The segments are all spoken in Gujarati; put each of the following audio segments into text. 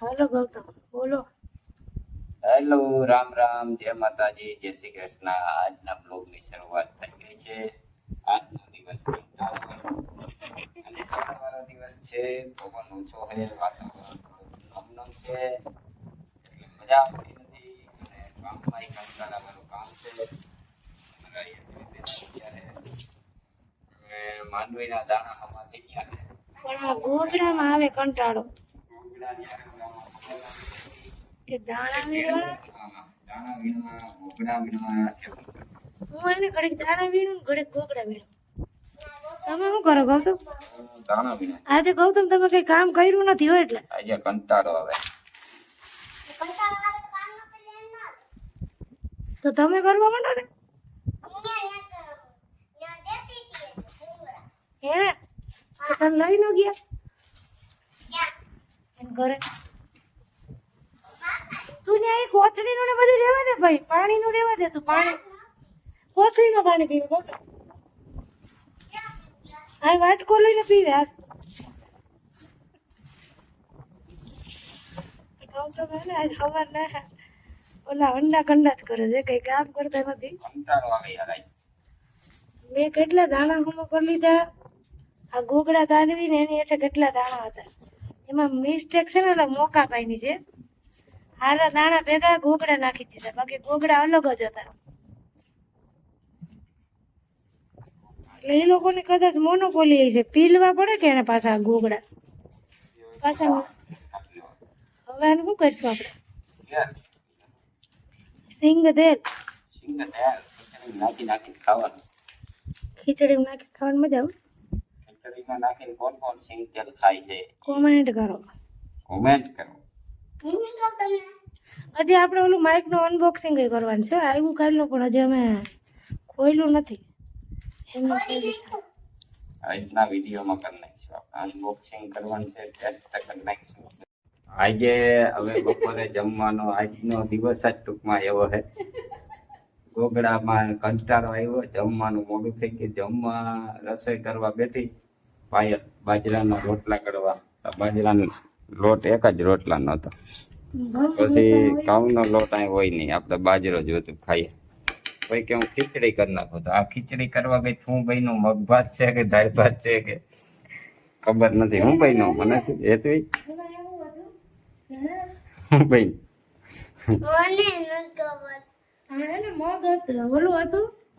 હાલો ગૌતમ બોલો. હેલો રામ રામ જય માતાજી જય શ્રી કૃષ્ણ. આજના બ્લોગની શરૂઆત થઈ ગઈ છે. આજનો દિવસ કંટાળો. અને વાળો દિવસ છે પવન ઓછો છે વાતાવરણ થોડું નમનમ છે. એટલે મજા આવતી નથી. અને કામમાં કંટાળાવાળું કામ છે. અમારા અહીંયા અત્યારે હવે માંડવીના દાણા હમા થઈ ગયા છે. પણ ગોગડામાં આવે કંટાળો. ગોગડા કે દાણા વીણવા? દાણા વીણવા ગોગડા વીણવા હું એને ઘડીક દાણા વીણું ઘડીક ઘોગડા વીણું. તમે શું કરો ગૌતમ? દાણા વીણા આજે ગૌતમ તમે કઈ કામ કર્યું નથી હોય એટલે? આજે કંટાળો આવે. તો તમે કરવા માંડો ને? હે તમે લઈ લો ગયા? એમ ઘરે તું ને અહીં કોથળીનું ને બધું રહેવા દે ભાઈ પાણીનું રહેવા દે તું પાણી. કોથળીમાં પાણી પીવે બસ આ વાટકો લઈને પીવે આ. આજ સવારના ઓલા અંડા કંડા જ કરે છે કઈ કામ કરતા નથી. મેં કેટલા દાણા હમો કરી લીધા? આ ગોગડા તાલવી એની એટલે કેટલા દાણા હતા? એમાં મિસ્ટેક છે ને ઓલા મોકા પાઈની છે હારા દાણા ભેગા ગોગડા નાખી દીધા. બાકી ગોગડા અલગ જ હતા. એટલે એ લોકોને કદાચ મોનોપોલી છે. પીલવા પડે કે એને પાછા ગોગડા? પાછા હવે આનું શું કરીશું આપણે? સિંગ દેલ નાખી ખાવાનું ખીચડીમાં નાખી ખાવાની મજા આવે? ખીચડીમાં નાખીને કોણ કોણ સિંગ તેલ ખાય છે? કોમેન્ટ કરો. કોમેન્ટ કરો. હજી આપણે ઓલું માઇકનું અનબોક્સિંગ કરવાનું છે. આવ્યું કાલનું પણ હજી અમે ખોલ્યું નથી. આજના વિડીયોમાં કરી નાખીશું. અનબોક્સિંગ કરવાનું છે ટેસ્ટ કરી નાખીશું. આજે હવે બપોરે જમવાનો આજનો દિવસ જ ટૂંકમાં એવો છે. ગોગડામાં કંટાળો આવ્યો જમવાનું મોડું થઈ ગયું. જમવા રસોઈ કરવા બેઠી. પાયલ બાજરાના રોટલા કરવા બાજરાનો લોટ એક જ રોટલાનો હતો પછી ઘઉંનો લોટ અહીં હોય નહીં. આપણે બાજરો જ ખાઈએ. કોઈ કે હું ખીચડી કરી નાખું તો આ ખીચડી કરવા ગઈ શું બન્યું મગ ભાત છે કે દાળ ભાત છે કે ખબર નથી. હું બન્યું મને શું હેતવી હે, હું હે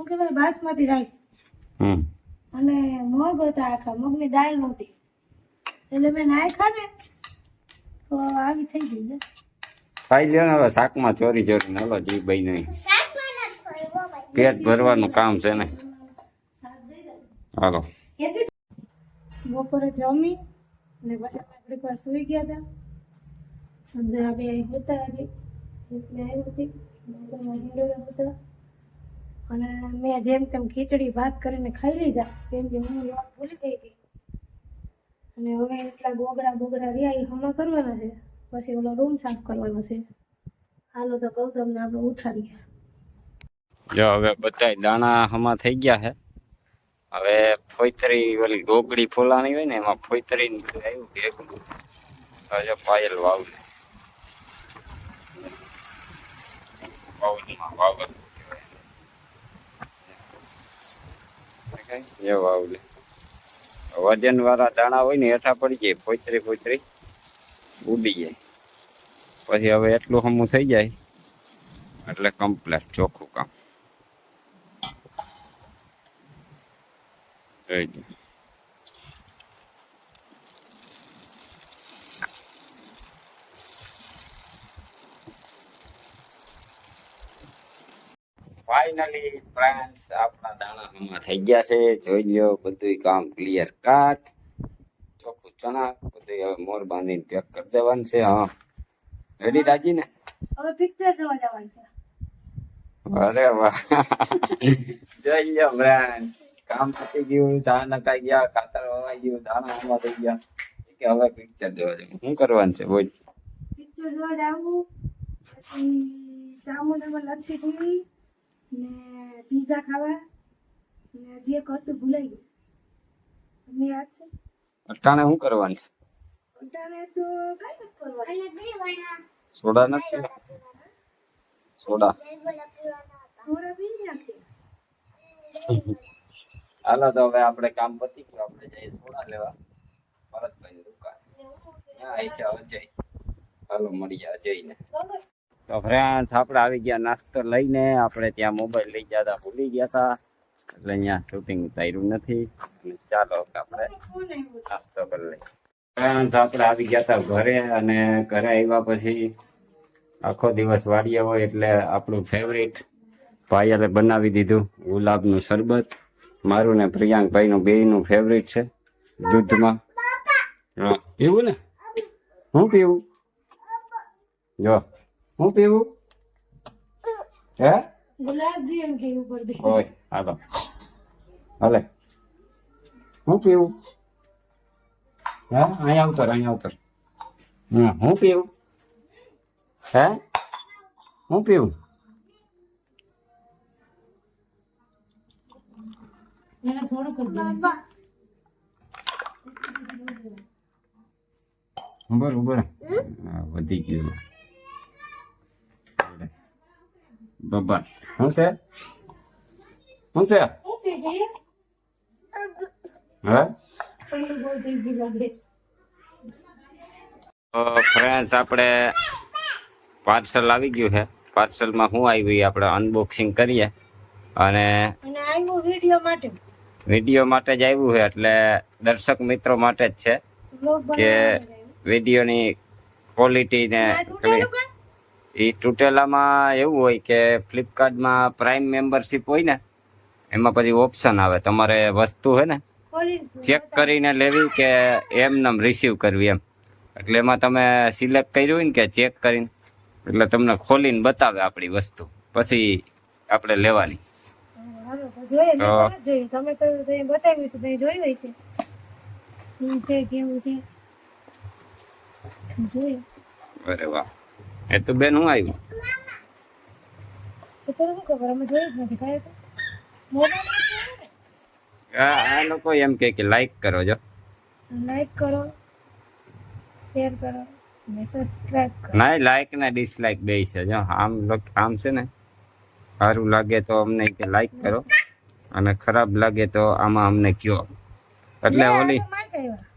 કહેવાય બાસમતી રાઈસ. અને મગ હતા આખા મગની દાળ નહોતી. એટલે મેં નાખ્યા ને તો આવી થઈ ગઈ છે. ખાઈ લ્યો ને હવે શાકમાં ચોરી ચોરી નલો જી નહીં. પેટ ભરવાનું કામ છે ને. હાલો. બપોરે જમી ને પછી આપણે થોડીક વાર સૂઈ ગયા હતા સમજો બે હતા હજી. એટલે આવી હતી. અને મેં જેમ તેમ ખીચડી ભાત કરીને ખાઈ લીધા. કેમ કે હું ભૂલી ગઈ હતી. અને હવે એટલા ગોગડા બોગડા રહ્યા એ હમણાં કરવાના છે. પછી ઓલો રૂમ સાફ કરવાનો છે. હાલો તો ગૌતમને આપણે ઉઠાડીએ. જો હવે બધા દાણા હમા થઈ ગયા છે. હવે ફોઈતરી ઓલી ગોગડી ફોલાણી હોય ને, એમાં ફોઈતરી આવ્યું ભેગું જો પાયલ વાવલે વાવલીમાં વાવલ એ વાવલે વજન વાળા દાણા હોય ને, હેઠા પડી જાય ફોઈતરી પોતરી ઉડી જાય. પછી હવે એટલું હમું થઈ જાય, એટલે કમ્પ્લેટ ચોખ્ખું કામ. થઈ ગયું. ફાઇનલી ફ્રેન્ડ્સ આપણા દાણા હમણાં થઈ ગયા છે. જોઈ લ્યો બધું કામ ક્લિયર કાટ ચોખ્ખું ચણા બધું હવે મોર બાંધીને પેક કરી દેવાનું છે. હા. રેડી રાજી ને હવે પિક્ચર જોવા જવાનું છે. અરે વાહ. જોઈ લ્યો ફ્રેન્ડ કામ પતી ગયું ચા નકાઈ ગયા ખાતર વવાઈ ગયું દાણા હમણાં થઈ ગયા. કે હવે પિક્ચર જોવા જવું. શું કરવાનું છે? બોલ. પિક્ચર જોવા જવું. પછી ચામુંડામાં લચ્છી પીવી ને પીઝા ખાવા ને જે કરતું ભૂલાઈ ગયું. તમને યાદ છે? અટાણે શું કરવાનું છે? અટાણે તો કઈ નથી સોડા નથી સોડા સોડા. પી નાખે. હાલો તો હવે આપણે કામ પતી ગયું. આપણે જઈએ સોડા લેવા. ભરતભાઈ દુકાન. ત્યાં આઈશા અજય હાલો જાય અજયને તો ફ્રેન્ડ્સ આપણે આવી ગયા નાસ્તો લઈને, આપણે ત્યાં મોબાઈલ લઈ ગયા હતા, ભૂલી ગયા હતા. એટલે અહીંયા શૂટિંગ ઉતાર્યું નથી. ચાલો આપણે નાસ્તો કરી લઈએ. ફ્રેન્ડ્સ આપણે આવી ગયા હતા ઘરે અને ઘરે આવ્યા પછી આખો દિવસ વાળીએ હોય એટલે આપણું ફેવરિટ ભાઈએ બનાવી દીધું, ગુલાબનું શરબત. મારું ને પ્રિયાંકભાઈનું બેયનું ફેવરિટ છે, દૂધમાં. હા, પીવું ને? હું પીવું? જો. હું પીવું? હે? ગ્લાસ જોઈએ કે ઉપર દે ઓય હાલો. હાલે. હું પીવું? હે? અહીંયા ઉતર અહીંયા ઉતર. હમ હું પીવું? હે? હું પીવું? એને થોડુંક જ દે. ઉભર ઉભર હા, વધી ગયું. બબર શું છે શું છે હે ફ્રેન્ડ્સ આપણે પાર્સલ આવી ગયું છે. પાર્સલમાં શું આવ્યું એ આપણે અનબોક્સિંગ કરીએ. અને અને વીડિયો માટે વીડિયો માટે જ આવ્યું છે એટલે દર્શક મિત્રો માટે જ છે કે વિડીયોની ક્વોલિટી ને? એ તૂટેલામાં એવું હોય કે ફ્લિપકાર્ટમાં પ્રાઇમ મેમ્બરશીપ હોય ને એમાં પછી ઓપ્શન આવે. તમારે વસ્તુ હોય ને ચેક કરીને લેવી કે એમ નમ રિસીવ કરવી એમ. એટલે એમાં તમે સિલેક્ટ કર્યું હોય ને કે ચેક કરીને એટલે તમને ખોલીને બતાવે આપણી વસ્તુ. પછી આપણે લેવાની. તમે બતાવ્યું છે કેવું છે? અરે વાહ. એ તો બેન હું આવ્યું? તો તને શું ખબર? અમે જોયું જ નથી. કાંઈ તો મોબાઈલ આ લોકો એમ કે કે લાઈક કરો જો. લાઈક કરો શેર કરો ને સબસ્ક્રાઇબ કરો. ના લાઈક ને ડિસલાઈક બે છે જો. આમ આમ છે ને સારું લાગે તો અમને કે લાઈક કરો અને ખરાબ લાગે તો આમાં અમને કયો. એટલે ઓલી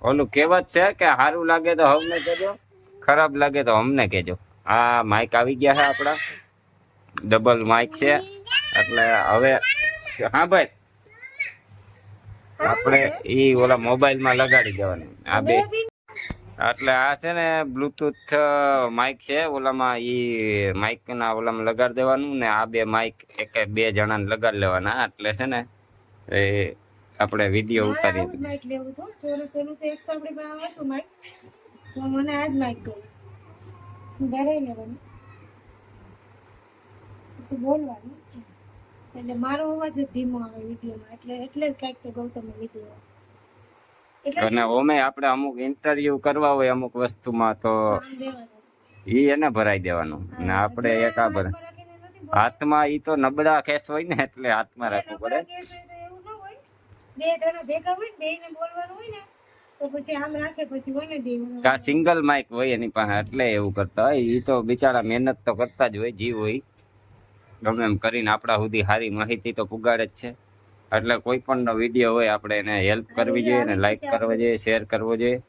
ઓલું કહેવત છે કે સારું લાગે તો અમને કહેજો ખરાબ લાગે તો અમને કહેજો. આ માઇક આવી ગયા છે આપણા. ડબલ માઇક છે. એટલે હવે હા ભાઈ. આપણે એ ઓલા મોબાઈલમાં લગાડી દેવાનું. આ બે. એટલે આ છે ને બ્લૂટૂથ માઇક છે. ઓલામાં એ માઇકના ઓલામાં લગાડી દેવાનું ને આ બે માઇક એક બે જણાને લગાડી લેવાના. એટલે છે ને એ આપણે વીડિયો ઉતારી લેવું તો તો એક તો આપણે મને આ જ માઈક ઘરે લેવાનું પછી બોલવાનું. એટલે મારો અવાજ જ ધીમો આવે વિડીયોમાં. એટલે એટલે જ કાંઈક તો ગૌતમે લીધું હોય. અને ઓમે આપણે અમુક ઇન્ટરવ્યુ કરવા હોય અમુક વસ્તુમાં તો એ ઈ એને ભરાઈ દેવાનું. અને આપણે એક આ ભર હાથમાં એ ઈ તો નબળા કેસ હોય ને એટલે હાથમાં રાખવું પડે. ન. બે જણા ભેગા હોય ને બેયને બોલવાનું હોય ને કા સિંગલ માઇક હોય એની પાસે, એટલે એવું કરતા હોય. એ તો બિચારા મહેનત તો કરતા જ હોય, જીવ હોય. ગમે એમ કરીને આપણા સુધી સારી માહિતી તો પુગાડે જ છે. એટલે કોઈ પણ વીડિયો હોય, આપણે એને હેલ્પ કરવી જોઈએ ને લાઈક કરવો જોઈએ શેર કરવો જોઈએ.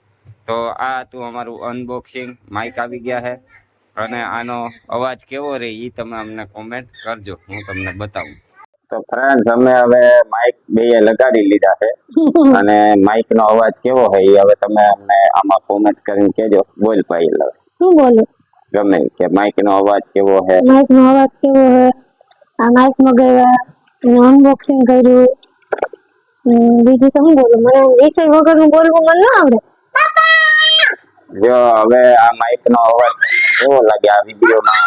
તો આ હતું અમારું અનબોક્સિંગ માઇક આવી ગયા છે. અને આનો અવાજ કેવો રહે એ તમે અમને કોમેન્ટ કરજો. હું તમને બતાવું. તો ફ્રેન્ડ્સ અમે હવે માઇક બે લગાડી લીધા છે. અને માઇક નો અવાજ કેવો હોય એ હવે તમે અમને આમાં કોમેન્ટ કરીને કહેજો. બોલ પાઈ હવે શું બોલું? ગમે ઈ કે માઇક નો અવાજ કેવો છે માઇક નો અવાજ કેવો હે? આ માઇક મગાવ્યા એનું અનબોક્સિંગ કર્યું. હમ, બીજું તો શું બોલું? મને વિષય વગરનું બોલવું મને ના આવડે. જો હવે આ માઇક નો અવાજ કેવો લાગે આ વિડીયોમાં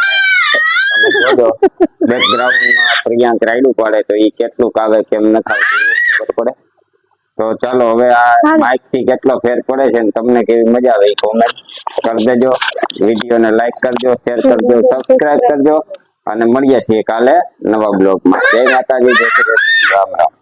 તમે જોજો. બેકગ્રાઉન્ડમાં પ્રિયાંક રાયડું પાડે તો એ કેટલું કાવે કેમ ન ખબર પડે. તો ચાલો હવે આ માઇકથી કેટલો ફેર પડે છે ને તમને કેવી મજા આવે એ કોમેન્ટ કરી દેજો. વિડીયોને લાઈક કરજો શેર કરજો સબસ્ક્રાઇબ કરજો. અને મળીએ છીએ કાલે નવા બ્લોગમાં. જય માતાજી જય શ્રી રામ રામ.